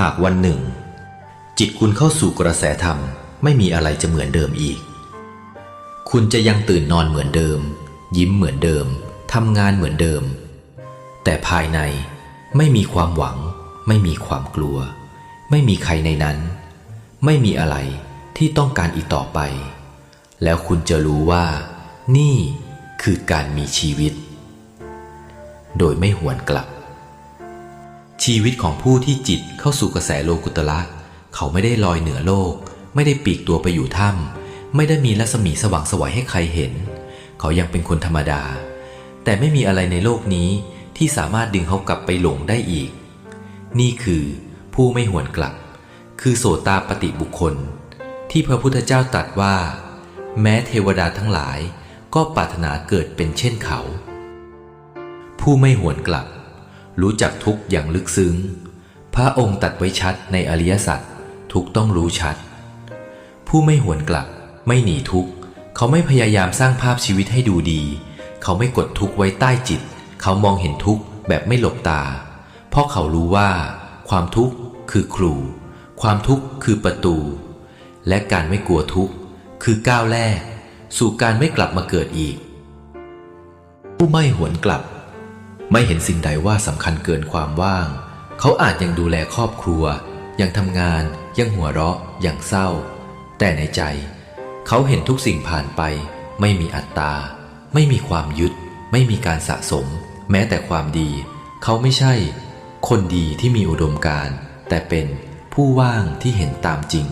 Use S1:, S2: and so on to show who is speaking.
S1: หากวันหนึ่ง จิตคุณเข้าสู่กระแสธรรมไม่มีอะไรจะเหมือนเดิมอีก คุณจะยังตื่นนอนเหมือนเดิม ยิ้มเหมือนเดิมทำงานเหมือนเดิม แต่ภายในไม่มีความหวัง ไม่มีความกลัว ไม่มีใครในนั้น ไม่มีอะไรที่ต้องการอีกต่อไป แล้วคุณจะรู้ว่า นี่คือการมีชีวิต โดยไม่หวนกลับ ชีวิตของผู้ที่จิตเข้าสู่กระแสโลกุตละเขาไม่ได้ลอยเหนือโลก ไม่ได้ปีกตัวไปอยู่ถ้ำไม่ได้มีรัศมีสว่างสวยให้ใครเห็น เขายังเป็นคนธรรมดา แต่ไม่มีอะไรในโลกนี้ที่สามารถดึงเขากลับไปหลงได้อีก นี่คือผู้ไม่หวนกลับ คือโสตาปฏิบุคคล ที่พระพุทธเจ้าตรัสว่า แม้เทวดาทั้งหลายก็ปรารถนาเกิดเป็นเช่นเขา ผู้ไม่หวนกลับ รู้จักทุกอย่างลึกซึ้ง พระองค์ตัดไว้ชัดในอริยสัจทุกต้องรู้ชัด ผู้ไม่หวนกลับ ไม่หนีทุกเขาไม่พยายามสร้างภาพชีวิตให้ดูดี เขาไม่กดทุกไว้ใต้จิต เขามองเห็นทุกแบบไม่หลบตา เพราะเขารู้ว่า ความทุกข์คือครู ความทุกข์คือประตู และการไม่กลัวทุกข์คือก้าวแรก สู่การไม่กลับมาเกิดอีก ผู้ไม่หวนกลับ ไม่เห็นสิ่งใดว่าสำคัญเกินความว่าง เขาอาจยังดูแลครอบครัว ยังทำงาน ยังหัวเราะ ยังเศร้า แต่ในใจ เขาเห็นทุกสิ่งผ่านไป ไม่มีอัตตา ไม่มีความยึด ไม่มีการสะสม แม้แต่ความดี เขาไม่ใช่ คนดีที่มีอุดมการ แต่เป็นผู้ว่างที่เห็นตามจริง